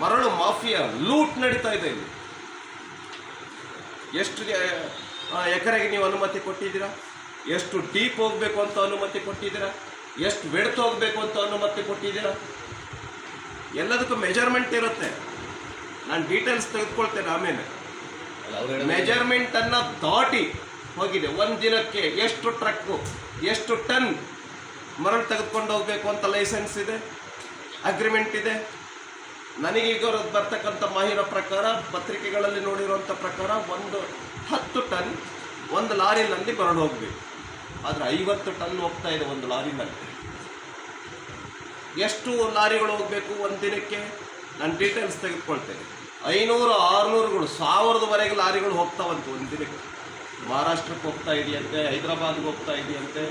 ಮರಳು mafia loot ನಡೀತಾ ಇದೆ ಇಲ್ಲಿ. ಎಷ್ಟು ಎಕರೆಗೆ ನೀವು ಅನುಮತಿ ಕೊಟ್ಟಿದ್ದೀರಾ? ಎಷ್ಟು ಡೀಪ್ ಹೋಗಬೇಕು ಅಂತ ಅನುಮತಿ ಕೊಟ್ಟಿದ್ದೀರಾ? ಎಷ್ಟು ಬೆಡ್ತ್ ಹೋಗಬೇಕು ಅಂತ ಅನುಮತಿ ಕೊಟ್ಟಿದ್ದೀರಾ? ಎಲ್ಲದಕ್ಕೂ ಮೆಜರ್ಮೆಂಟ್ ಇರುತ್ತೆ. ನಾನು ಡೀಟೇಲ್ಸ್ ತೆಗೆದುಕೊಳ್ತೇನೆ ಆಮೇಲೆ. ಮೆಜರ್ಮೆಂಟನ್ನು ದಾಟಿ ಹೋಗಿದೆ. ಒಂದು ದಿನಕ್ಕೆ ಎಷ್ಟು ಟ್ರಕ್ಕು ಎಷ್ಟು ಟನ್ ಮರಳು ತೆಗೆದುಕೊಂಡು ಹೋಗಬೇಕು ಅಂತ ಲೈಸೆನ್ಸ್ ಇದೆ? ಅಗ್ರಿಮೆಂಟ್ ಇದೆ? ನನಗೀಗ ಬರ್ತಕ್ಕಂಥ ಮಾಹಿರ ಪ್ರಕಾರ, ಪತ್ರಿಕೆಗಳಲ್ಲಿ ನೋಡಿರುವಂಥ ಪ್ರಕಾರ ಒಂದು ಹತ್ತು ಟನ್ ಒಂದು ಲಾರಿನಲ್ಲಿ ಮರಳು ಹೋಗಬೇಕು. ಆದರೆ ಐವತ್ತು ಟನ್ ಹೋಗ್ತಾ ಇದೆ ಒಂದು ಲಾರಿನಲ್ಲಿ ಎಷ್ಟು ಲಾರಿಗಳು ಹೋಗಬೇಕು ಒಂದು ದಿನಕ್ಕೆ? ನಾನು ಡೀಟೇಲ್ಸ್ ತೆಗೆದುಕೊಳ್ತೇನೆ. ಐನೂರು, ಆರುನೂರುಗಳು, ಸಾವಿರದವರೆಗೆ ಲಾರಿಗಳು ಹೋಗ್ತಾವಂತೆ ಒಂದು ದಿನಕ್ಕೆ. ಮಹಾರಾಷ್ಟ್ರಕ್ಕೆ ಹೋಗ್ತಾ ಇದೆಯಂತೆ, ಹೈದರಾಬಾದ್ಗೆ ಹೋಗ್ತಾ ಇದೆಯಂತೆ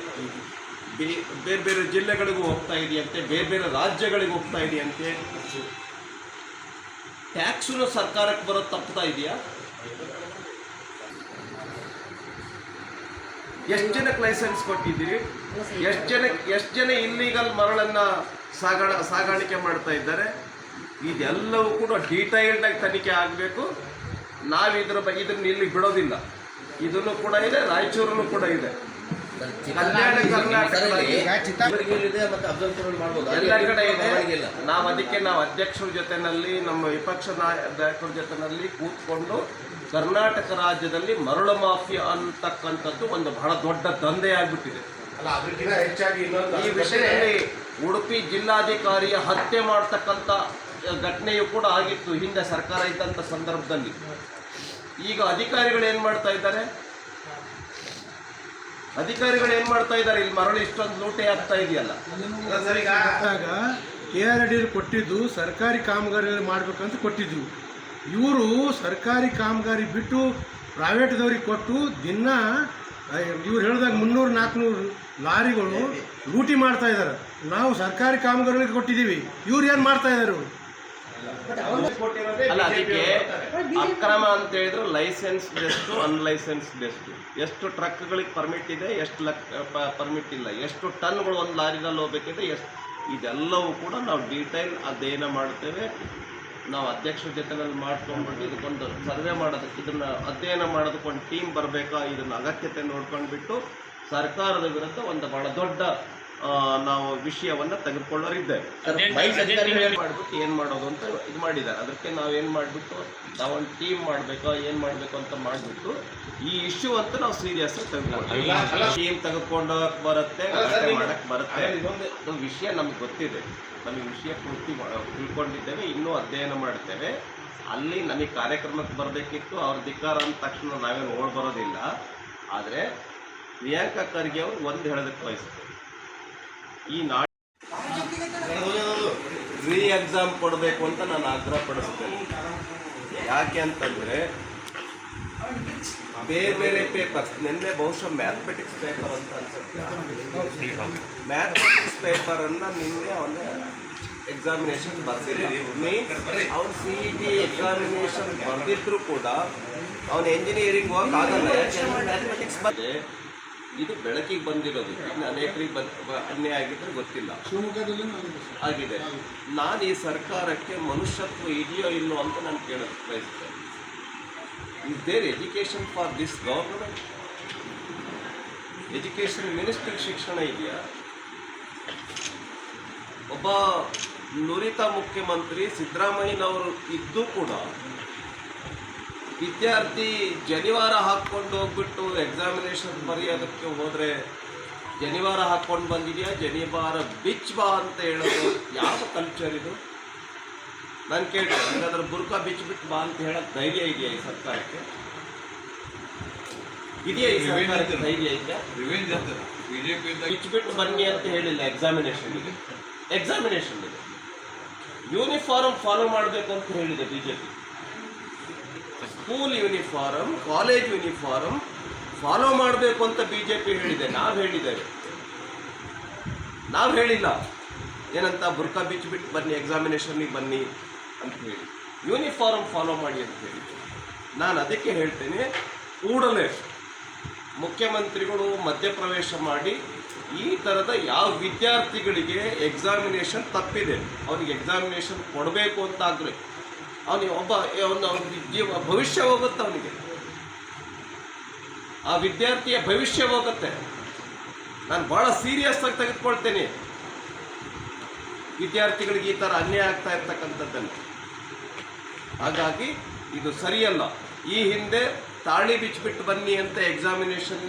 ಬೇರೆ ಬೇರೆ ಜಿಲ್ಲೆಗಳಿಗೂ ಹೋಗ್ತಾ ಇದೆಯಂತೆ, ಬೇರೆ ಬೇರೆ ರಾಜ್ಯಗಳಿಗೆ ಹೋಗ್ತಾ ಇದೆಯಂತೆ. ಟ್ಯಾಕ್ಸು ಸರ್ಕಾರಕ್ಕೆ ಬರೋದು ತಪ್ಪುತ್ತಾ ಇದೆಯಾ? ಎಷ್ಟು ಜನಕ್ಕೆ ಲೈಸೆನ್ಸ್ ಕೊಟ್ಟಿದ್ದೀರಿ? ಎಷ್ಟು ಜನ ಎಷ್ಟು ಜನ ಇಲ್ಲೀಗಲ್ ಮರಳನ್ನ ಸಾಗಾಣ, ಸಾಗಾಣಿಕೆ ಮಾಡ್ತಾ ಇದ್ದಾರೆ? ಇದೆಲ್ಲವೂ ಕೂಡ ಡೀಟೈಲ್ಡ್ ಆಗಿ ತನಿಖೆ ಆಗಬೇಕು. ನಾವು ಇದ್ರ ಬಗ್ಗೆ ಇದನ್ನ ಇಲ್ಲಿ ಬಿಡೋದಿಲ್ಲ. ಇದನ್ನು ಕೂಡ ಇದೆ, ರಾಯಚೂರಲ್ಲೂ ಕೂಡ ಇದೆ. ನಾವು ಅದಕ್ಕೆ ನಾವು ಅಧ್ಯಕ್ಷರ ಜೊತೆನಲ್ಲಿ ನಮ್ಮ ವಿಪಕ್ಷ ನಾಯಕರ ಜೊತೆನಲ್ಲಿ ಕೂತ್ಕೊಂಡು ಕರ್ನಾಟಕ ರಾಜ್ಯದಲ್ಲಿ ಮರಳು ಮಾಫಿಯಾ ಅಂತಕ್ಕಂಥದ್ದು ಒಂದು ಬಹಳ ದೊಡ್ಡ ದಂಧೆ ಆಗ್ಬಿಟ್ಟಿದೆ ಈ ವಿಷಯದಲ್ಲಿ ಉಡುಪಿ ಜಿಲ್ಲಾಧಿಕಾರಿಯ ಹತ್ಯೆ ಮಾಡ್ತಕ್ಕಂಥ ಘಟನೆಯು ಕೂಡ ಆಗಿತ್ತು, ಹಿಂದೆ ಸರ್ಕಾರ ಇದ್ದಂಥ ಸಂದರ್ಭದಲ್ಲಿ. ಈಗ ಅಧಿಕಾರಿಗಳು ಏನು ಮಾಡ್ತಾ ಇದ್ದಾರೆ? ಅಧಿಕಾರಿಗಳು ಏನು ಮಾಡ್ತಾ ಇದ್ದಾರೆ? ಇಲ್ಲಿ ಮರಳು ಇಷ್ಟೊಂದು ಲೂಟೆ ಆಗ್ತಾ ಇದೆಯಲ್ಲ. ಕೆ ಆರ್ ಡಿ ಕೊಟ್ಟಿದ್ದು ಸರ್ಕಾರಿ ಕಾಮಗಾರಿ ಮಾಡ್ಬೇಕಂತ ಕೊಟ್ಟಿದ್ವು ಇವರು ಸರ್ಕಾರಿ ಕಾಮಗಾರಿ ಬಿಟ್ಟು ಪ್ರೈವೇಟ್ದವ್ರಿಗೆ ಕೊಟ್ಟು ದಿನ ಇವ್ರು ಹೇಳಿದಾಗ ಮುನ್ನೂರು, ನಾಲ್ಕುನೂರು ಲಾರಿಗಳು ಲೂಟಿ ಮಾಡ್ತಾ ಇದ್ದಾರೆ. ನಾವು ಸರ್ಕಾರಿ ಕಾಮಗಾರಿಗಳಿಗೆ ಕೊಟ್ಟಿದ್ದೀವಿ. ಇವ್ರು ಏನು ಮಾಡ್ತಾ ಇದ್ದಾರೆ? ಅಲ್ಲ ಅದಕ್ಕೆ ಅಕ್ರಮ ಅಂತ ಹೇಳಿದ್ರು ಲೈಸೆನ್ಸ್ ಎಷ್ಟು ಅನ್ಲೈಸೆನ್ಸ್ ಎಷ್ಟು ಎಷ್ಟು ಟ್ರಕ್ಗಳಿಗೆ ಪರ್ಮಿಟ್ ಇದೆ ಎಷ್ಟು ಲಕ್ ಪರ್ಮಿಟ್ ಇಲ್ಲ. ಎಷ್ಟು ಟನ್ಗಳು ಒಂದು ಲಾರಿನಲ್ಲಿ ಹೋಗ್ಬೇಕಿದೆ ಎಷ್ಟು ಇದೆಲ್ಲವೂ ಕೂಡ ನಾವು ಡೀಟೈಲ್ ಅಧ್ಯಯನ ಮಾಡ್ತೇವೆ ನಾವು ಅಧ್ಯಕ್ಷರ ಜೊತೆನಲ್ಲಿ ಮಾಡ್ಕೊಂಡ್ಬಿಟ್ಟು ಇದಕ್ಕೊಂದು ಸರ್ವೆ ಮಾಡೋದಕ್ಕೆ ಇದನ್ನು ಅಧ್ಯಯನ ಮಾಡೋದಕ್ಕೊಂದು ಟೀಮ್ ಬರಬೇಕಾ ಇದನ್ನು ಅಗತ್ಯತೆ ನೋಡ್ಕೊಂಡ್ಬಿಟ್ಟು ಸರ್ಕಾರದ ವಿರುದ್ಧ ಒಂದು ಬಹಳ ದೊಡ್ಡ ನಾವು ವಿಷಯವನ್ನು ತೆಗೆದುಕೊಳ್ಳೋರಿದ್ದೇವೆ ಮಾಡ್ಬಿಟ್ಟು ಏನು ಮಾಡೋದು ಅಂತ ಇದು ಮಾಡಿದ್ದಾರೆ. ಅದಕ್ಕೆ ನಾವೇನು ಮಾಡ್ಬಿಟ್ಟು ನಾವೊಂದು ಟೀಮ್ ಮಾಡಬೇಕು ಏನು ಮಾಡಬೇಕು ಅಂತ ಮಾಡ್ಬಿಟ್ಟು ಈ ಇಶ್ಯೂ ಅಂತ ನಾವು ಸೀರಿಯಸ್ ತೆಗೆದುಕೊಂಡು ಟೀಮ್ ತೆಗೆದುಕೊಂಡು ಬರುತ್ತೆ ಮಾಡಕ್ಕೆ ಬರುತ್ತೆ. ಇದೊಂದು ವಿಷಯ ನಮ್ಗೆ ಗೊತ್ತಿದೆ. ನಮಗೆ ವಿಷಯ ಪೂರ್ತಿ ತಿಳ್ಕೊಂಡಿದ್ದೇವೆ ಇನ್ನೂ ಅಧ್ಯಯನ ಮಾಡ್ತೇವೆ. ಅಲ್ಲಿ ನಮಗೆ ಕಾರ್ಯಕ್ರಮಕ್ಕೆ ಬರಬೇಕಿತ್ತು ಅವ್ರ ಧಿಕ್ಕಾರ ಅಂದ ತಕ್ಷಣ ನಾವೇನು ಓಡ್ ಬರೋದಿಲ್ಲ. ಆದರೆ ಪ್ರಿಯಾಂಕಾ ಖರ್ಗೆ ಅವರು ಒಂದು ಹೇಳೋದಕ್ಕೆ ಬಯಸ್ತಾರೆ. ಈ ನಾಡು ರೀ ಎಕ್ಸಾಮ್ ಕೊಡಬೇಕು ಅಂತ ನಾನು ಆಗ್ರಹ ಪಡಿಸ್ತೇನೆ. ಯಾಕೆ ಅಂತಂದರೆ, ಬೇರೆ ಬೇರೆ ಪೇಪರ್ಸ್ ನಿನ್ನೆ ಬಹುಶಃ ಮ್ಯಾಥಮೆಟಿಕ್ಸ್ ಪೇಪರ್ ಅಂತ ಅನ್ಸುತ್ತೆ. ಮ್ಯಾಥಮೆಟಿಕ್ಸ್ ಪೇಪರನ್ನು ನಿನ್ನೆ ಅವನ ಎಕ್ಸಾಮಿನೇಷನ್ ಬರ್ದಿಲ್ಲ ಮೀನ್ಸ್ ಅವ್ನು ಸಿ ಇ ಟಿ ಎಕ್ಸಾಮಿನೇಷನ್ ಬರೆದಿದ್ರು ಕೂಡ ಅವನು ಎಂಜಿನಿಯರಿಂಗ್ ವರ್ಕ್ ಆಗಲ್ಲ. ಯಾಕೆಂದ್ರೆ ಮ್ಯಾಥಮೆಟಿಕ್ಸ್ ಬಂದೆ ಇದು ಬೆಳಕಿಗೆ ಬಂದಿರೋದು. ಇನ್ನು ಅನೇಕರಿಗೆ ಬಂದ ಅನ್ಯಾಯ ಆಗಿದ್ರೆ ಗೊತ್ತಿಲ್ಲ. ಆಗಿದೆ ನಾನು ಈ ಸರ್ಕಾರಕ್ಕೆ ಮನುಷ್ಯತ್ವ ಇದೆಯೋ ಇಲ್ಲೋ ಅಂತ ನಾನು ಕೇಳೋದು ಬಯಸ್ತೇನೆ. Is there education for this government education ministry ಶಿಕ್ಷಣ ಇದೆಯಾ? ಒಬ್ಬ ನುರಿತ ಮುಖ್ಯಮಂತ್ರಿ ಸಿದ್ದರಾಮಯ್ಯನವರು ಇದ್ದು ಕೂಡ ವಿದ್ಯಾರ್ಥಿ ಜನಿವಾರ ಹಾಕ್ಕೊಂಡು ಹೋಗ್ಬಿಟ್ಟು ಎಕ್ಸಾಮಿನೇಷನ್ ಬರೆಯೋದಕ್ಕೆ ಹೋದರೆ ಜನಿವಾರ ಹಾಕ್ಕೊಂಡು ಬಂದಿದೆಯಾ ಜನಿವಾರ ಬಿಚ್ ಬಾ ಅಂತ ಹೇಳೋದು ಯಾವ ಕಲ್ಚರ್ ಇದು? ನಾನು ಕೇಳಿದೆ ಹಾಗಾದ್ರೆ ಬಿಚ್ ಬಿಟ್ಟು ಬಾ ಅಂತ ಹೇಳೋಕ್ಕೆ ಧೈರ್ಯ ಇದೆಯಾ ಈ ಸರ್ಕಾರಕ್ಕೆ? ಇದೆಯಾ ಈ ಸರ್ಕಾರಕ್ಕೆ ಧೈರ್ಯ ಇದೆಯಾ? ಬಿಜೆಪಿಯಿಂದ ಬಿಚ್ಚಿಬಿಟ್ಟು ಬನ್ನಿ ಅಂತ ಹೇಳಿಲ್ಲ ಎಕ್ಸಾಮಿನೇಷನ್ ಎಕ್ಸಾಮಿನೇಷನ್ ಇದೆ ಯೂನಿಫಾರ್ಮ್ ಫಾಲೋ ಮಾಡಬೇಕು ಅಂತ ಹೇಳಿದೆ B J P school uniform college uniform follow ಮಾಡಬೇಕು ಅಂತ ಬಿ ಜೆ ಪಿ ಹೇಳಿದೆ. ನಾವು ಹೇಳಿದ್ದೇವೆ. ನಾವು ಹೇಳಿಲ್ಲ. ಏನಂತ ಬುರ್ಕಾ ಬಿಚ್ಚಿಬಿಟ್ಟು ಬನ್ನಿ ಎಕ್ಸಾಮಿನೇಷನ್ಗೆ ಬನ್ನಿ ಅಂತ ಹೇಳಿ. ಯೂನಿಫಾರ್ಮ್ ಫಾಲೋ ಮಾಡಿ ಅಂತ ಹೇಳಿ. ನಾನು ಅದಕ್ಕೆ ಹೇಳ್ತೇನೆ, ಕೂಡಲೇ ಮುಖ್ಯಮಂತ್ರಿಗಳು ಮಧ್ಯಪ್ರವೇಶ ಮಾಡಿ ಈ ಥರದ ಯಾವ ವಿದ್ಯಾರ್ಥಿಗಳಿಗೆ ಎಕ್ಸಾಮಿನೇಷನ್ ತಪ್ಪಿದೆ ಅವನಿಗೆ ಎಕ್ಸಾಮಿನೇಷನ್ ಕೊಡಬೇಕು ಅಂತ ಅವನಿಗೆ ಒಬ್ಬ ಒಂದು ಜೀವ ಭವಿಷ್ಯ ಹೋಗುತ್ತೆ ಅವನಿಗೆ. ಆ ವಿದ್ಯಾರ್ಥಿಯ ಭವಿಷ್ಯ ಹೋಗುತ್ತೆ. ನಾನು ಭಾಳ ಸೀರಿಯಸ್ ಆಗಿ ತೆಗೆದುಕೊಳ್ತೇನೆ. ವಿದ್ಯಾರ್ಥಿಗಳಿಗೆ ಈ ಥರ ಅನ್ಯಾಯ ಆಗ್ತಾ ಇರ್ತಕ್ಕಂಥದ್ದನ್ನು. ಹಾಗಾಗಿ ಇದು ಸರಿಯಲ್ಲ. ಈ ಹಿಂದೆ ತಾಳಿ ಬಿಚ್ಚಿಬಿಟ್ಟು ಬನ್ನಿ ಅಂತ ಎಕ್ಸಾಮಿನೇಷನ್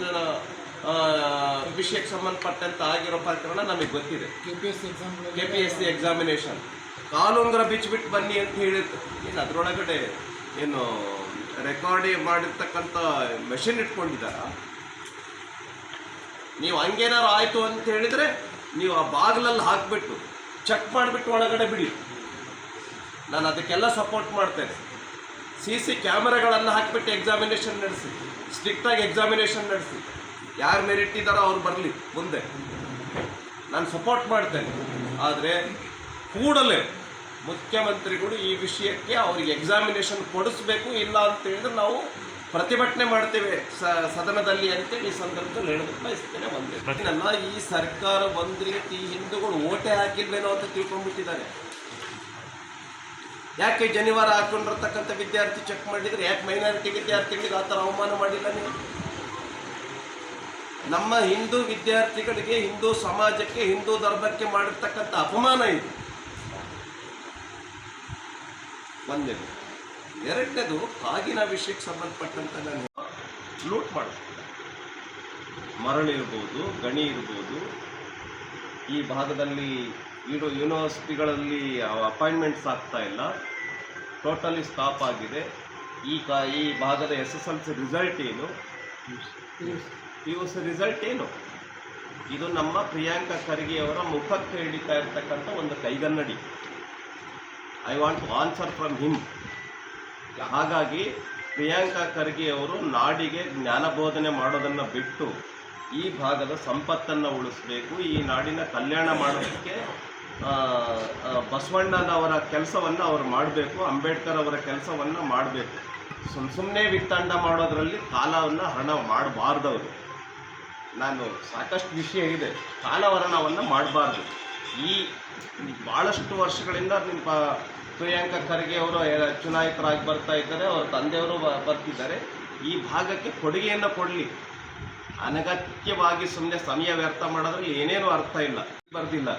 ವಿಷಯಕ್ಕೆ ಸಂಬಂಧಪಟ್ಟಂತ ಆಗಿರೋ ಪ್ರಕರಣ ನಮಗೆ ಗೊತ್ತಿದೆ. K P S C examination ಕಾಲುಂಗರ ಬಿಚ್ಚಿಬಿಟ್ಟು ಬನ್ನಿ ಅಂತ ಹೇಳಿದ್ದು. ಏನು ಅದರೊಳಗಡೆ ಏನು ರೆಕಾರ್ಡಿ ಮಾಡಿರ್ತಕ್ಕಂಥ ಮೆಷಿನ್ ಇಟ್ಕೊಂಡಿದ್ದಾರ? ನೀವು ಹಂಗೇನಾರು ಆಯಿತು ಅಂತ ಹೇಳಿದರೆ ನೀವು ಆ ಬಾಗಿಲಲ್ಲಿ ಹಾಕಿಬಿಟ್ಟು ಚೆಕ್ ಮಾಡಿಬಿಟ್ಟು ಒಳಗಡೆ ಬಿಡಿ. ನಾನು ಅದಕ್ಕೆಲ್ಲ ಸಪೋರ್ಟ್ ಮಾಡ್ತೇನೆ. ಸಿ ಸಿ ಕ್ಯಾಮರಾಗಳನ್ನು ಹಾಕಿಬಿಟ್ಟು ಎಕ್ಸಾಮಿನೇಷನ್ ನಡೆಸಿ. ಸ್ಟ್ರಿಕ್ಟಾಗಿ ಎಕ್ಸಾಮಿನೇಷನ್ ನಡೆಸಿ. ಯಾರು ಮೆರಿಟ್ ಇದ್ದಾರೋ ಅವ್ರು ಬರಲಿ ಮುಂದೆ. ನಾನು ಸಪೋರ್ಟ್ ಮಾಡ್ತೇನೆ. ಆದರೆ ಕೂಡಲೇ ಮುಖ್ಯಮಂತ್ರಿಗಳು ಈ ವಿಷಯಕ್ಕೆ ಅವರಿಗೆ ಎಕ್ಸಾಮಿನೇಷನ್ ಕೊಡಿಸ್ಬೇಕು, ಇಲ್ಲ ಅಂತ ಹೇಳಿದ್ರೆ ನಾವು ಪ್ರತಿಭಟನೆ ಮಾಡ್ತೇವೆ ಸದನದಲ್ಲಿ ಅಂತೇಳಿ ಈ ಸಂದರ್ಭದಲ್ಲಿ ಹೇಳೋದಕ್ಕೆ ಬಯಸ್ತೇನೆ ಒಂದೇ. ನನ್ನ ಈ ಸರ್ಕಾರ ಒಂದು ರೀತಿ ಹಿಂದೂಗಳು ಓಟೆ ಹಾಕಿಲ್ವೇನೋ ಅಂತ ತಿಳ್ಕೊಂಡ್ಬಿಟ್ಟಿದ್ದಾರೆ. ಯಾಕೆ ಜನಿವಾರ ಹಾಕೊಂಡಿರ್ತಕ್ಕಂಥ ವಿದ್ಯಾರ್ಥಿ ಚೆಕ್ ಮಾಡಿದ್ರೆ ಯಾಕೆ ಮೈನಾರಿಟಿ ವಿದ್ಯಾರ್ಥಿಗಳಿಗೆ ಆ ಥರ ಅವಮಾನ ಮಾಡಿಲ್ಲ ನೀವು? ನಮ್ಮ ಹಿಂದೂ ವಿದ್ಯಾರ್ಥಿಗಳಿಗೆ ಹಿಂದೂ ಸಮಾಜಕ್ಕೆ, ಹಿಂದೂ ಧರ್ಮಕ್ಕೆ ಮಾಡಿರ್ತಕ್ಕಂಥ ಅಪಮಾನ ಇದು. ಒಂದೇದು ಎರಡನೇದು ಆಗಿನ ವಿಷಯಕ್ಕೆ ಸಂಬಂಧಪಟ್ಟಂತ ನಾನು ಲೂಟ್ ಮಾಡಿಸ್ತೀನಿ. ಮರಳಿರ್ಬೋದು ಗಣಿ ಇರ್ಬೋದು, ಈ ಭಾಗದಲ್ಲಿ ಇಡೋ ಯೂನಿವರ್ಸಿಟಿಗಳಲ್ಲಿ ಅಪಾಯಿಂಟ್ಮೆಂಟ್ಸ್ ಆಗ್ತಾ ಇಲ್ಲ. ಟೋಟಲಿ ಸ್ಟಾಪ್ ಆಗಿದೆ. ಈ ಕಾ ಈ ಭಾಗದ S S L C result ಏನು? ಪಿ ಯು ಸಿ ರಿಸಲ್ಟ್ ಏನು? ಇದು ನಮ್ಮ ಪ್ರಿಯಾಂಕಾ ಖರ್ಗೆಯವರ ಮುಖಕ್ಕೆ ಹಿಡಿತಾ ಇರ್ತಕ್ಕಂಥ ಒಂದು ಕೈಗನ್ನಡಿ. I want to answer from him ಹಾಗಾಗಿ ಪ್ರಿಯಾಂಕಾ ಖರ್ಗೆ ಅವರು ನಾಡಿಗೆ ಜ್ಞಾನಬೋಧನೆ ಮಾಡೋದನ್ನು ಬಿಟ್ಟು ಈ ಭಾಗದ ಸಂಪತ್ತನ್ನು ಉಳಿಸಬೇಕು, ಈ ನಾಡಿನ ಕಲ್ಯಾಣ ಮಾಡೋದಕ್ಕೆ ಬಸವಣ್ಣನವರ ಕೆಲಸವನ್ನು ಅವರು ಮಾಡಬೇಕು, ಅಂಬೇಡ್ಕರ್ ಅವರ ಕೆಲಸವನ್ನು ಮಾಡಬೇಕು. ಸುಮ್ಮ ಸುಮ್ಮನೆ ವಿತ್ತಂಡ ಮಾಡೋದರಲ್ಲಿ ಕಾಲವನ್ನು ಹರಣ ಮಾಡಬಾರ್ದವರು ನಾನು ಸಾಕಷ್ಟು ವಿಷಯ ಇದೆ ಕಾಲವರಣವನ್ನು ಮಾಡಬಾರ್ದು. ಈ ಭಾಳಷ್ಟು ವರ್ಷಗಳಿಂದ ನಿಮ್ಮ ಪ್ರಿಯಾಂಕಾ ಖರ್ಗೆ ಅವರು ಚುನಾಯಿತರಾಗಿ ಬರ್ತಾ ಇದ್ದಾರೆ ಅವರ ತಂದೆಯವರು ಬರ್ತಿದ್ದಾರೆ. ಈ ಭಾಗಕ್ಕೆ ಕೊಡುಗೆಯನ್ನು ಕೊಡಲಿ. ಅನಗತ್ಯವಾಗಿ ಸುಮ್ಮನೆ ಸಮಯ ವ್ಯರ್ಥ ಮಾಡೋದ್ರಲ್ಲಿ ಏನೇನೂ ಅರ್ಥ ಇಲ್ಲ. ಬರ್ದಿಲ್ಲ.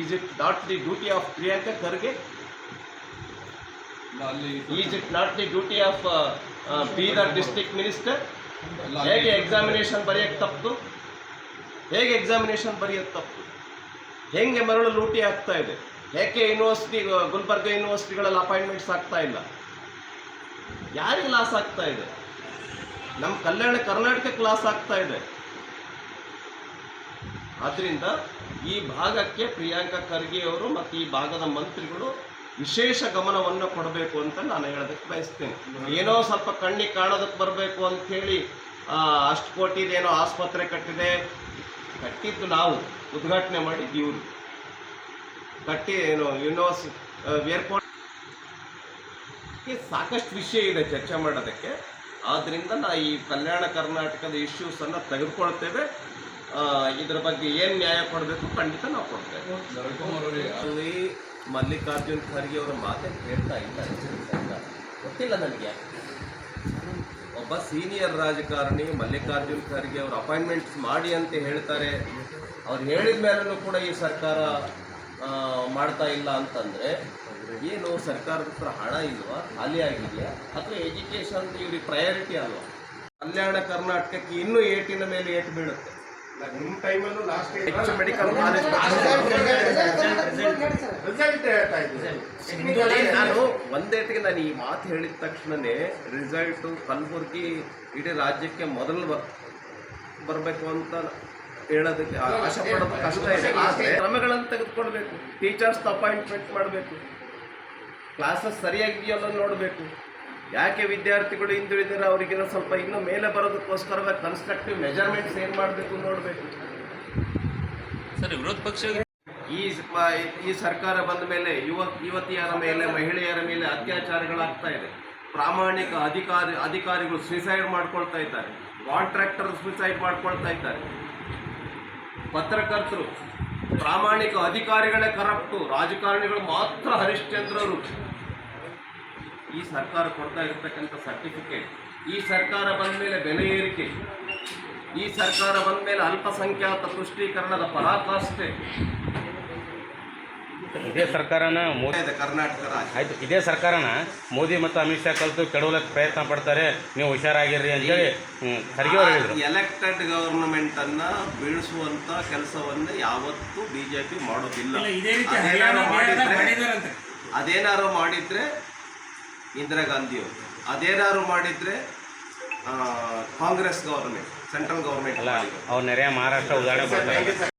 Is it not the duty of Priyanka Kharge. Is it not the duty of Bidar district minister. ಹೇಗೆ ಎಕ್ಸಾಮಿನೇಷನ್ ಬರೆಯೋಕ್ಕೆ ತಪ್ಪು ಹೇಗೆ ಎಕ್ಸಾಮಿನೇಷನ್ ಬರೆಯೋಕ್ಕೆ ತಪ್ಪು ಹೆಂಗೆ ಮರಳು ಲೂಟಿ ಆಗ್ತಾ ಇದೆ? ಯಾಕೆ ಯೂನಿವರ್ಸಿಟಿ ಗುಲ್ಬರ್ಗ ಯೂನಿವರ್ಸಿಟಿಗಳಲ್ಲಿ ಅಪಾಯಿಂಟ್ಮೆಂಟ್ಸ್ ಆಗ್ತಾ ಇಲ್ಲ? ಯಾರಿಗೆ ಲಾಸ್ ಆಗ್ತಾ ಇದೆ? ನಮ್ಮ ಕಲ್ಯಾಣ ಕರ್ನಾಟಕಕ್ಕೆ ಲಾಸ್ ಆಗ್ತಾ ಇದೆ. ಆದ್ದರಿಂದ ಈ ಭಾಗಕ್ಕೆ ಪ್ರಿಯಾಂಕಾ ಖರ್ಗೆ ಅವರು ಮತ್ತು ಈ ಭಾಗದ ಮಂತ್ರಿಗಳು ವಿಶೇಷ ಗಮನವನ್ನು ಕೊಡಬೇಕು ಅಂತ ನಾನು ಹೇಳೋದಕ್ಕೆ ಬಯಸ್ತೇನೆ. ಏನೋ ಸ್ವಲ್ಪ ಕಣ್ಣಿಗೆ ಕಾಣೋದಕ್ಕೆ ಬರಬೇಕು ಅಂಥೇಳಿ ಅಷ್ಟು ಕೋಟಿದೇನೋ ಆಸ್ಪತ್ರೆ ಕಟ್ಟಿದೆ. ಕಟ್ಟಿದ್ದು ನಾವು, ಉದ್ಘಾಟನೆ ಮಾಡಿದ್ದು ಇವರು. ಕಟ್ಟಿ ಏನು ಯೂನಿವರ್ಸಿ ಏರ್ಪೋರ್ಟ್ ಸಾಕಷ್ಟು ವಿಷಯ ಇದೆ ಚರ್ಚೆ ಮಾಡೋದಕ್ಕೆ. ಆದ್ದರಿಂದ ನಾ ಈ ಕಲ್ಯಾಣ ಕರ್ನಾಟಕದ ಇಶ್ಯೂಸನ್ನು ತೆಗೆದುಕೊಳ್ತೇವೆ. ಇದರ ಬಗ್ಗೆ ಏನು ನ್ಯಾಯ ಕೊಡಬೇಕು ಖಂಡಿತ ನಾವು ಕೊಡ್ತೇವೆ. ಅಲ್ಲಿ ಮಲ್ಲಿಕಾರ್ಜುನ್ ಖರ್ಗೆ ಅವರ ಮಾತೆ ಕೇಳ್ತಾ ಇಲ್ಲ ಗೊತ್ತಿಲ್ಲ ನನಗೆ. ಒಬ್ಬ ಸೀನಿಯರ್ ರಾಜಕಾರಣಿ ಮಲ್ಲಿಕಾರ್ಜುನ್ ಖರ್ಗೆ ಅವರು ಅಪಾಯಿಂಟ್ಮೆಂಟ್ಸ್ ಮಾಡಿ ಅಂತ ಹೇಳ್ತಾರೆ. ಅವ್ರು ಹೇಳಿದ ಮೇಲೂ ಕೂಡ ಈ ಸರ್ಕಾರ ಮಾಡ್ತಾ ಇಲ್ಲ ಅಂತಂದರೆ ಏನು ಸರ್ಕಾರದ ಹತ್ರ ಹಣ ಇಲ್ವಾ? ಖಾಲಿ ಆಗಿದೆಯಾ? ಅಥವಾ ಎಜುಕೇಷನ್ ಇವ್ರಿಗೆ ಪ್ರಯಾರಿಟಿ ಅಲ್ವಾ? ಕಲ್ಯಾಣ ಕರ್ನಾಟಕಕ್ಕೆ ಇನ್ನೂ ಏಟಿನ ಮೇಲೆ ಏಟು ಬೀಳುತ್ತೆ. ನಿಮ್ಮ ಟೈಮಲ್ಲೂ ಲಾಸ್ಟ್ ಹೆಚ್ಚು ಮೆಡಿಕಲ್ ಕಾಲೇಜ್ ರಿಸಲ್ಟ್ ಹೇಳ್ತಾ ಇದ್ದೀನಿ. ನಾನು ಒಂದೇಟಿಗೆ ನಾನು ಈ ಮಾತು ಹೇಳಿದ ತಕ್ಷಣನೇ ರಿಸಲ್ಟು ಕಲಬುರ್ಗಿ ಇಡೀ ರಾಜ್ಯಕ್ಕೆ ಮೊದಲು ಬರಬೇಕು ಅಂತ ಹೇಳೋದಕ್ಕೆ ಅವಕಾಶ ಆಶೆ ಪಡೋದು ಕಷ್ಟ ಇದೆ. ಆದರೆ ಕ್ರಮಗಳನ್ನು ತೆಗೆದುಕೊಳ್ಬೇಕು. ಟೀಚರ್ಸ್ ಅಪಾಯಿಂಟ್ಮೆಂಟ್ ಮಾಡಬೇಕು. ಕ್ಲಾಸಸ್ ಸರಿಯಾಗಿದೆಯಲ್ಲ ನೋಡಬೇಕು. ಯಾಕೆ ವಿದ್ಯಾರ್ಥಿಗಳು ಹಿಂದುಳಿದರೆ ಅವರಿಗೆ ಸ್ವಲ್ಪ ಇನ್ನೂ ಮೇಲೆ ಬರೋದಕ್ಕೋಸ್ಕರವಾಗಿ ಕನ್ಸ್ಟ್ರಕ್ಟಿವ್ ಮೆಜರ್ಮೆಂಟ್ಸ್ ಏನು ಮಾಡಬೇಕು ನೋಡಬೇಕು. ಸರಿ ವಿರೋಧ ಪಕ್ಷ ಈ ಈ ಸರ್ಕಾರ ಬಂದ ಮೇಲೆ ಯುವ ಯುವತಿಯರ ಮೇಲೆ ಮಹಿಳೆಯರ ಮೇಲೆ ಅತ್ಯಾಚಾರಗಳಾಗ್ತಾ ಇದೆ. ಪ್ರಾಮಾಣಿಕ ಅಧಿಕಾರಿ ಅಧಿಕಾರಿಗಳು ಸುಸೈಡ್ ಮಾಡ್ಕೊಳ್ತಾ ಇದ್ದಾರೆ. ಕಾಂಟ್ರಾಕ್ಟರ್ ಸುಸೈಡ್ ಮಾಡ್ಕೊಳ್ತಾ ಇದ್ದಾರೆ. ಪತ್ರಕರ್ತರು, ಪ್ರಾಮಾಣಿಕ ಅಧಿಕಾರಿಗಳೇ ಕರಪ್ಟು, ರಾಜಕಾರಣಿಗಳು ಮಾತ್ರ ಹರಿಶ್ಚಂದ್ರರು. ಈ ಸರ್ಕಾರ ಕೊಡ್ತಾ ಇರತಕ್ಕಂಥ ಸರ್ಟಿಫಿಕೇಟ್, ಈ ಸರ್ಕಾರ ಬಂದ ಮೇಲೆ ಬೆಲೆ ಏರಿಕೆ, ಈ ಸರ್ಕಾರ ಬಂದ ಮೇಲೆ ಅಲ್ಪಸಂಖ್ಯಾತ ತುಷ್ಟೀಕರಣದ ಪರಾಕಾಷ್ಠೆ ಇದೇ ಸರ್ಕಾರನ ಮೋದಿ ಕರ್ನಾಟಕ ಆಯ್ತು ಇದೇ ಸರ್ಕಾರನ? ಮೋದಿ ಮತ್ತು ಅಮಿತ್ ಶಾ ಕಲಿತು ಕೆಡವಲಕ್ಕೆ ಪ್ರಯತ್ನ ಪಡ್ತಾರೆ ನೀವು ಹುಷಾರಾಗಿರ್ರಿ ಅಂತೇಳಿ ಹ್ಮ್, ಖರ್ಗೆ ಅವರು ಹೇಳಿದ್ರು. ಎಲೆಕ್ಟೆಡ್ ಗವರ್ನಮೆಂಟ್ ಅನ್ನ ಬೀಳಿಸುವಂತ ಕೆಲಸವನ್ನ ಯಾವತ್ತೂ ಬಿಜೆಪಿ ಮಾಡೋದಿಲ್ಲ. ಪಿ ಮಾಡೋದಿಲ್ಲ ಅದೇನಾರು ಮಾಡಿದ್ರೆ ಇಂದಿರಾ ಗಾಂಧಿಯವರು ಅದೇನಾರು ಮಾಡಿದ್ರೆ ಕಾಂಗ್ರೆಸ್ ಗವರ್ಮೆಂಟ್ ಸೆಂಟ್ರಲ್ ಗವರ್ಮೆಂಟ್ ಅಲ್ಲ ಅವ್ರು ನೆರೆಯ ಮಹಾರಾಷ್ಟ್ರ ಉದಾಹರಣೆ ಬರ್ತಾರೆ